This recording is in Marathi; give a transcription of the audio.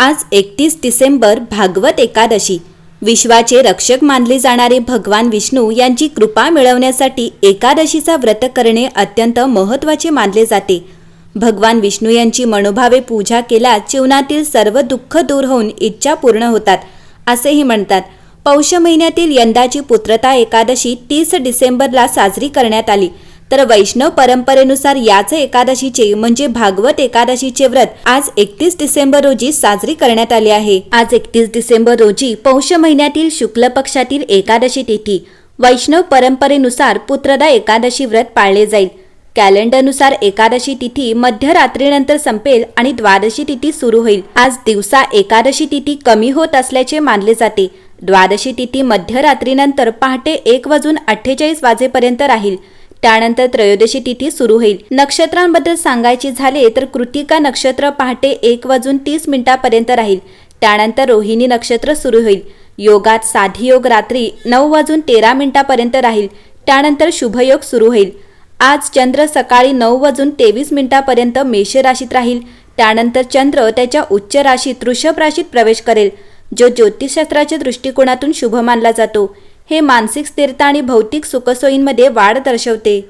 आज एकतीस डिसेंबर भागवत एकादशी. विश्वाचे रक्षक मानले जाणारे भगवान विष्णू यांची कृपा मिळवण्यासाठी एकादशीचा व्रत करणे अत्यंत महत्त्वाचे मानले जाते. भगवान विष्णू यांची मनोभावे पूजा केल्यास जीवनातील सर्व दुःख दूर होऊन इच्छा पूर्ण होतात असेही म्हणतात. पौष महिन्यातील यंदाची पुत्रता एकादशी तीस डिसेंबरला साजरी करण्यात आली. तर वैष्णव परंपरेनुसार याच एकादशीचे म्हणजे भागवत एकादशीचे व्रत आज एकतीस डिसेंबर रोजी साजरी करण्यात आले आहे. आज एकतीस डिसेंबर रोजी पौष महिन्यातील शुक्ल पक्षातील एकादशी तिथी. वैष्णव परंपरेनुसार पुत्रदा एकादशी व्रत पाळले जाईल. कॅलेंडरनुसार एकादशी तिथी मध्यरात्रीनंतर संपेल आणि द्वादशी तिथी सुरू होईल. आज दिवसा एकादशी तिथी कमी होत असल्याचे मानले जाते. द्वादशी तिथी मध्यरात्रीनंतर पहाटे एक वाजून अठ्ठेचाळीस वाजेपर्यंत राहील. त्यानंतर त्रयोदशी तिथी सुरू होईल. नक्षत्रांबद्दल सांगायचे झाले तर कृतिका नक्षत्र पहाटे एक वाजून तीस मिनिटापर्यंत राहील. त्यानंतर रोहिणी नक्षत्र सुरू होईल. योगात साधी योग रात्री नऊ वाजून तेरा मिनिटापर्यंत राहील. त्यानंतर शुभयोग सुरू होईल. आज चंद्र सकाळी नऊ वाजून तेवीस मिनिटापर्यंत मेष राशीत राहील. त्यानंतर चंद्र त्याच्या उच्च राशीत वृषभ राशीत प्रवेश करेल जो ज्योतिषशास्त्राच्या दृष्टिकोनातून शुभ मानला जातो. हे मानसिक स्थिरता आणि भौतिक सुखसोयींमध्ये वाढ दर्शवते.